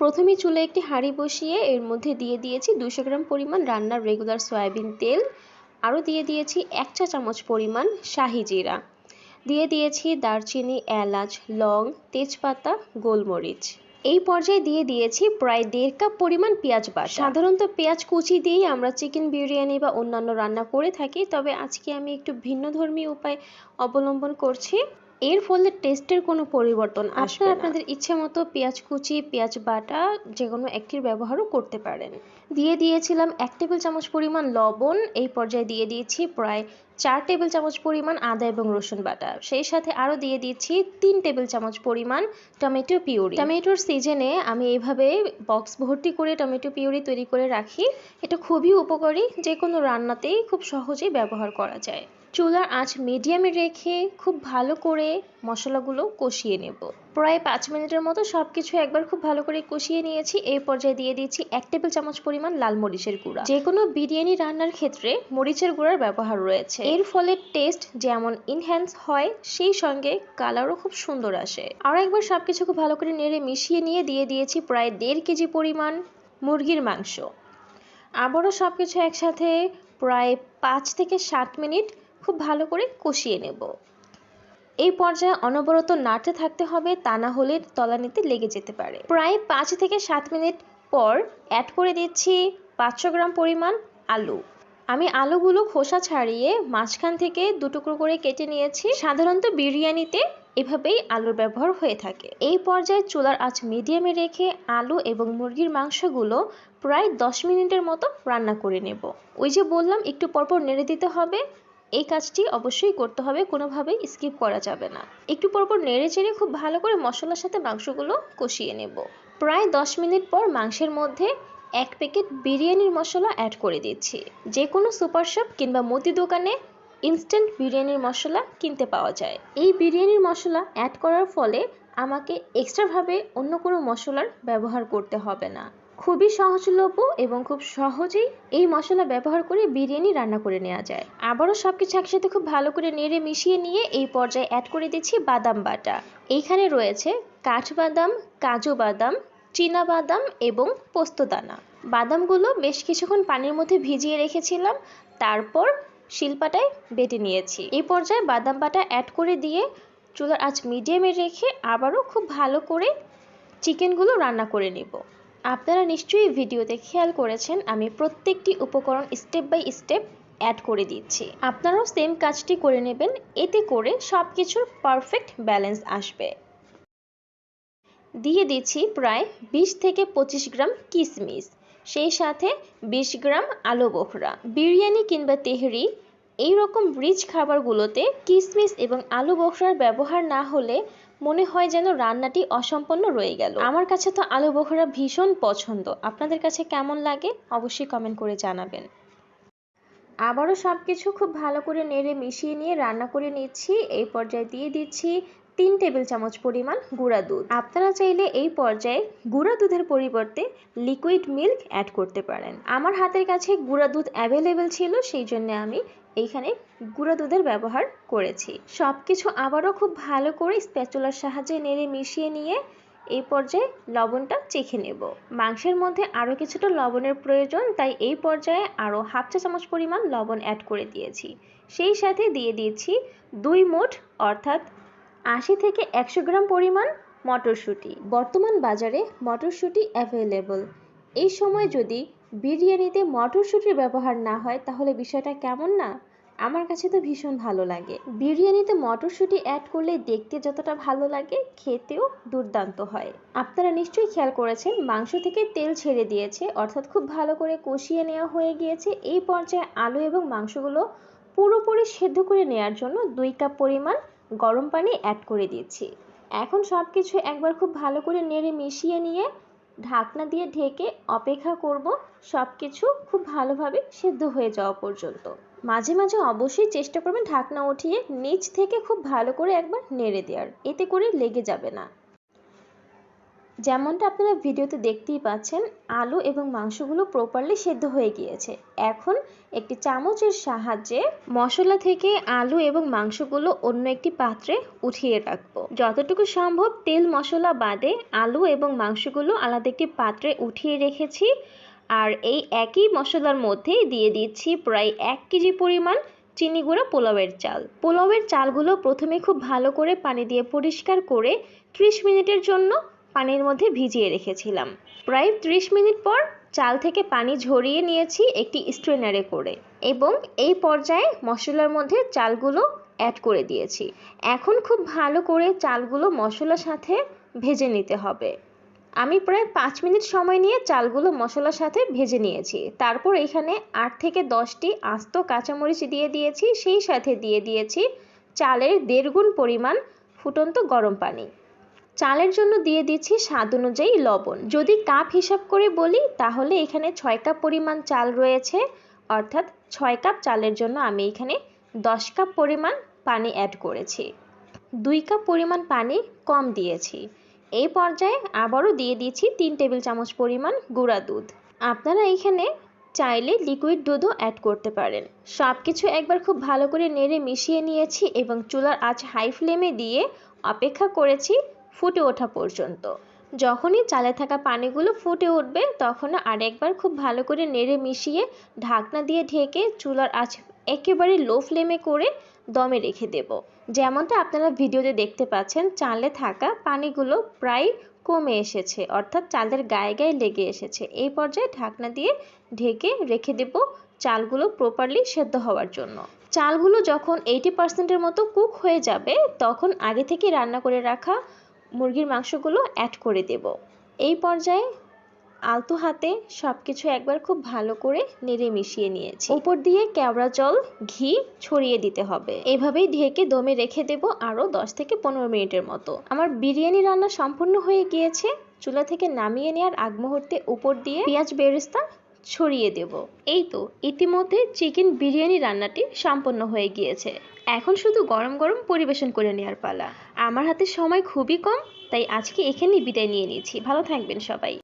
প্রথমে চুলে একটি হাঁড়ি বসিয়ে এর মধ্যে দিয়ে দিয়েছি দুশো গ্রাম পরিমাণ রান্নার রেগুলার সয়াবিন তেল। আরও দিয়ে দিয়েছি এক চা চামচ পরিমাণ শাহি জিরা। দিয়ে দিয়েছি দারচিনি এলাচ লং তেজপাতা গোলমরিচ। এই পর্যায়ে দিয়ে দিয়েছি প্রায় দেড় কাপ পরিমাণ পেঁয়াজ বাটা। সাধারণত পেঁয়াজ কুচি দিয়েই আমরা চিকেন বিরিয়ানি বা অন্যান্য রান্না করে থাকি তবে আজকে আমি একটু ভিন্ন ধর্মী উপায় অবলম্বন করছি। এর ফলে টেস্টের কোনো পরিবর্তন আসবে না। আপনাদের ইচ্ছে মতো পেঁয়াজ কুচি পেঁয়াজ বাটা যে কোনো একটির ব্যবহারও করতে পারেন। দিয়ে দিয়েছিলাম এক টেবিল চামচ পরিমাণ লবণ এই পর্যায়ে দিয়ে দিয়েছি প্রায় চার টেবিল চামচ পরিমাণ আদা এবং রসুন বাটা। সেই সাথে আরও দিয়ে দিচ্ছি তিন টেবিল চামচ পরিমাণ টমেটো পিউরি। টমেটোর সিজনে আমি এইভাবে বক্স ভর্তি করে টমেটো পিউরি তৈরি করে রাখি। এটা খুবই উপকারী যে কোনো রান্নাতেই খুব সহজেই ব্যবহার করা যায়। চুলার আঁচ মিডিয়ামে রেখে খুব ভালো করে মশলাগুলো কষিয়ে নেব। প্রায় পাঁচ মিনিটের মতো সব কিছু একবার খুব ভালো করে কষিয়ে নিয়েছি। এই পর্যায়ে দিয়ে দিয়েছি এক টেবিল চামচ পরিমাণ লাল মরিচের গুঁড়া। যে কোনো বিরিয়ানি রান্নার ক্ষেত্রে মরিচের গুঁড়ার ব্যবহার রয়েছে। এর ফলে টেস্ট যেমন ইনহ্যান্স হয়, সেই সঙ্গে কালারও খুব সুন্দর আসে। আরও একবার সব কিছু খুব ভালো করে নেড়ে মিশিয়ে নিয়ে দিয়ে দিয়েছি প্রায় দেড় কেজি পরিমাণ মুরগির মাংস। আবারও সব কিছু একসাথে প্রায় পাঁচ থেকে সাত মিনিট খুব ভালো করে কষিয়ে নেব। এই পর্যায়ে অনবরত নাড়তে থাকতে হবে, তা না হলে তলানিতে লেগে যেতে পারে। প্রায় পাঁচ থেকে সাত মিনিট পর অ্যাড করে দিচ্ছি পাঁচশো গ্রাম পরিমাণ আলু। আমি আলুগুলো খোসা ছাড়িয়ে মাঝখান থেকে দু টুকরো করে কেটে নিয়েছি। সাধারণত বিরিয়ানিতে এভাবেই আলুর ব্যবহার হয়ে থাকে। এই পর্যায়ে চুলার আঁচ মিডিয়ামে রেখে আলু এবং মুরগির মাংসগুলো প্রায় দশ মিনিটের মতো রান্না করে নেব। ওই যে বললাম, একটু পরপর নেড়ে দিতে হবে। এই কাজটি অবশ্যই করতে হবে, কোনোভাবেই স্কিপ করা যাবে না। একটু পরপর নেড়ে চেড়ে খুব ভালো করে মশলার সাথে মাংসগুলো কষিয়ে নেব। প্রায় দশ মিনিট পর মাংসের মধ্যে এক প্যাকেট বিরিয়ানির মশলা অ্যাড করে দিচ্ছি। যে কোনো সুপার শপ কিংবা মুদি দোকানে ইনস্ট্যান্ট বিরিয়ানির মশলা কিনতে পাওয়া যায়। এই বিরিয়ানির মশলা অ্যাড করার ফলে আমাকে এক্সট্রাভাবে অন্য কোনো মশলার ব্যবহার করতে হবে না। খুবই সহজলভ্য এবং খুব সহজেই এই মশলা ব্যবহার করে বিরিয়ানি রান্না করে নেওয়া যায়। আবারও সব কিছু একসাথে খুব ভালো করে নেড়ে মিশিয়ে নিয়ে এই পর্যায়ে অ্যাড করে দিচ্ছি বাদাম বাটা। এইখানে রয়েছে কাঠবাদাম, কাজু বাদাম, চীনা বাদাম এবং পোস্তদানা বাদামগুলো বেশ কিছুক্ষণ পানির মধ্যে ভিজিয়ে রেখেছিলাম, তারপর শিলপাটায় বেটে নিয়েছি। এই পর্যায়ে বাদাম বাটা অ্যাড করে দিয়ে চুলার আঁচ মিডিয়ামে রেখে আবারও খুব ভালো করে চিকেনগুলো রান্না করে নেব। আপনারা নিশ্চয়ই ভিডিওতে খেয়াল করেছেন, আমি প্রত্যেকটি উপকরণ স্টেপ বাই স্টেপ অ্যাড করে দিচ্ছি। আপনারাও সেম কাজটি করে নেবেন, এতে করে সব কিছুর পারফেক্ট ব্যালেন্স আসবে। দিয়ে দিচ্ছি প্রায় বিশ থেকে পঁচিশ গ্রাম কিশমিশ সেই সাথে বিশ গ্রাম আলু বোখরা, বিরিয়ানি কিংবা তেহরি এই রকম রিচ খাবারগুলোতে কিশমিশ এবং আলু বখরার ব্যবহার না হলে মনে হয় যেন রান্নাটি অসম্পন্ন রয়ে গেল। আমার কাছে তো আলু বোখরা ভীষণ পছন্দ। আপনাদের কাছে কেমন লাগে অবশ্যই কমেন্ট করে জানাবেন। আবারও সব কিছু খুব ভালো করে নেড়ে মিশিয়ে নিয়ে রান্না করে নিচ্ছি। এই পর্যায়ে দিয়ে দিচ্ছি তিন টেবিল চামচ পরিমাণ গুঁড়া দুধ। আপনারা চাইলে এই পর্যায়ে গুঁড়া দুধের পরিবর্তে লিকুইড মিল্ক অ্যাড করতে পারেন। আমার হাতের কাছে গুঁড়া দুধ অ্যাভেলেবেল ছিল, সেই জন্য আমি এইখানে গুঁড়া দুধের ব্যবহার করেছি। সব কিছু আবারও খুব ভালো করে স্প্যাচুলার সাহায্যে নেড়ে মিশিয়ে নিয়ে এই পর্যায়ে লবণটা চেখে নেব। মাংসের মধ্যে আরও কিছুটা লবণের প্রয়োজন, তাই এই পর্যায়ে আরও হাফ চা চামচ পরিমাণ লবণ অ্যাড করে দিয়েছি। সেই সাথে দিয়ে দিয়েছি দুই মুঠ অর্থাৎ আশি থেকে একশো গ্রাম পরিমাণ মটরশুঁটি। বর্তমান বাজারে মটরশুঁটি অ্যাভেলেবল এই সময় যদি বিরিয়ানিতে মটরশুঁটির ব্যবহার না হয়, তাহলে বিষয়টা কেমন না? আমার কাছে তো ভীষণ ভালো লাগে। বিরিয়ানিতে মটরশুঁটি অ্যাড করলে দেখতে যতটা ভালো লাগে, খেতেও দুর্দান্ত হয়। আপনারা নিশ্চয়ই খেয়াল করেছেন, মাংস থেকে তেল ছেড়ে দিয়েছে, অর্থাৎ খুব ভালো করে কষিয়ে নেওয়া হয়ে গিয়েছে। এই পর্যায়ে আলু এবং মাংসগুলো পুরোপুরি সেদ্ধ করে নেওয়ার জন্য দুই কাপ পরিমাণ গরম পানি অ্যাড করে দিচ্ছি। এখন সব কিছু একবার খুব ভালো করে নেড়ে মিশিয়ে নিয়ে ঢাকনা দিয়ে ঢেকে অপেক্ষা করব সব কিছু খুব ভালোভাবে সেদ্ধ হয়ে যাওয়া পর্যন্ত। মাঝে মাঝে অবশ্যই চেষ্টা করবেন ঢাকনা উঠিয়ে নিচ থেকে খুব ভালো করে একবার নেড়ে দেওয়ার। এতে করে লেগে যাবে না। যেমনটা আপনারা ভিডিওতে দেখতেই পাচ্ছেন, আলু এবং মাংসগুলো প্রপারলি সেদ্ধ হয়ে গিয়েছে। এখন একটি চামচের সাহায্যে মশলা থেকে আলু এবং মাংসগুলো অন্য একটি পাত্রে উঠিয়ে রাখব। যতটুকু সম্ভব তেল মশলা বাদে আলু এবং মাংসগুলো আলাদা একটি পাত্রে উঠিয়ে রেখেছি। আর এই একই মশলার মধ্যে দিয়ে দিচ্ছি প্রায় এক কেজি পরিমাণ চিনি গুঁড়া পোলাওয়ের চাল। পোলাওয়ের চালগুলো প্রথমে খুব ভালো করে পানি দিয়ে পরিষ্কার করে ত্রিশ মিনিটের জন্য পানির মধ্যে ভিজিয়ে রেখেছিলাম। প্রায় ত্রিশ মিনিট পর চাল থেকে পানি ঝরিয়ে নিয়েছি একটি স্ট্রেনারে করে এবং এই পর্যায়ে মশলার মধ্যে চালগুলো অ্যাড করে দিয়েছি। এখন খুব ভালো করে চালগুলো মশলার সাথে ভেজে নিতে হবে। আমি প্রায় পাঁচ মিনিট সময় নিয়ে চালগুলো মশলার সাথে ভেজে নিয়েছি। তারপর এখানে আট থেকে দশটি আস্ত কাঁচামরিচ দিয়ে দিয়েছি। সেই সাথে দিয়ে দিয়েছি চালের দেড় গুণ পরিমাণ ফুটন্ত গরম পানি। চালের জন্য দিয়ে দিচ্ছি স্বাদ অনুযায়ী লবণ। যদি কাপ হিসাব করে বলি, তাহলে এখানে ছয় কাপ পরিমাণ চাল রয়েছে। অর্থাৎ ছয় কাপ চালের জন্য আমি এখানে দশ কাপ পরিমাণ পানি অ্যাড করেছি। দুই কাপ পরিমাণ পানি কম দিয়েছি। এই পর্যায়ে আবারও দিয়ে দিচ্ছি তিন টেবিল চামচ পরিমাণ গুঁড়া দুধ। আপনারা এখানে চাইলে লিকুইড দুধও অ্যাড করতে পারেন। সব কিছু একবার খুব ভালো করে নেড়ে মিশিয়ে নিয়েছি এবং চুলার আঁচ হাই ফ্লেমে দিয়ে অপেক্ষা করেছি ফুটে ওঠা পর্যন্ত। যখনই চালে থাকা পানিগুলো ফুটে উঠবে তখন আরেকবার খুব ভালো করে নেড়ে মিশিয়ে ঢাকনা দিয়ে ঢেকে চুলার আঁচ একেবারে লো ফ্লেমে করে দমে রেখে দেব। যেমনটা আপনারা ভিডিওতে দেখতে পাচ্ছেন, চালে থাকা পানিগুলো প্রায় কমে এসেছে, অর্থাৎ চালের গায়ে গায়ে লেগে এসেছে। এই পর্যায়ে ঢাকনা দিয়ে ঢেকে রেখে দেব চালগুলো প্রপারলি সেদ্ধ হওয়ার জন্য। চালগুলো যখন এইটি পার্সেন্টের মতো কুক হয়ে যাবে, তখন আগে থেকে রান্না করে রাখা মুরগির মাংসগুলো অ্যাড করে দেব। এই পর্যায়ে আলতো হাতে সব কিছু একবার খুব ভালো করে নেড়ে মিশিয়ে নিয়েছি। উপর দিয়ে কেওড়া জল, ঘি ছড়িয়ে দিতে হবে। এভাবেই ঢেকে দমে রেখে দেব আরও দশ থেকে পনেরো মিনিটের মতো। আমার বিরিয়ানি রান্না সম্পূর্ণ হয়ে গিয়েছে। চুলা থেকে নামিয়ে নেওয়ার আগ মুহূর্তে উপর দিয়ে পেঁয়াজ বেরেস্তা ছড়িয়ে দেব। এই তো ইতিমধ্যে চিকেন বিরিয়ানি রান্নাটি সম্পন্ন হয়ে গিয়েছে। এখন শুধু গরম গরম পরিবেশন করে নেওয়ার পালা। আমার হাতে সময় খুবই কম, তাই আজকে এখানেই বিদায় নিয়ে নিচ্ছি ভালো থাকবেন সবাই।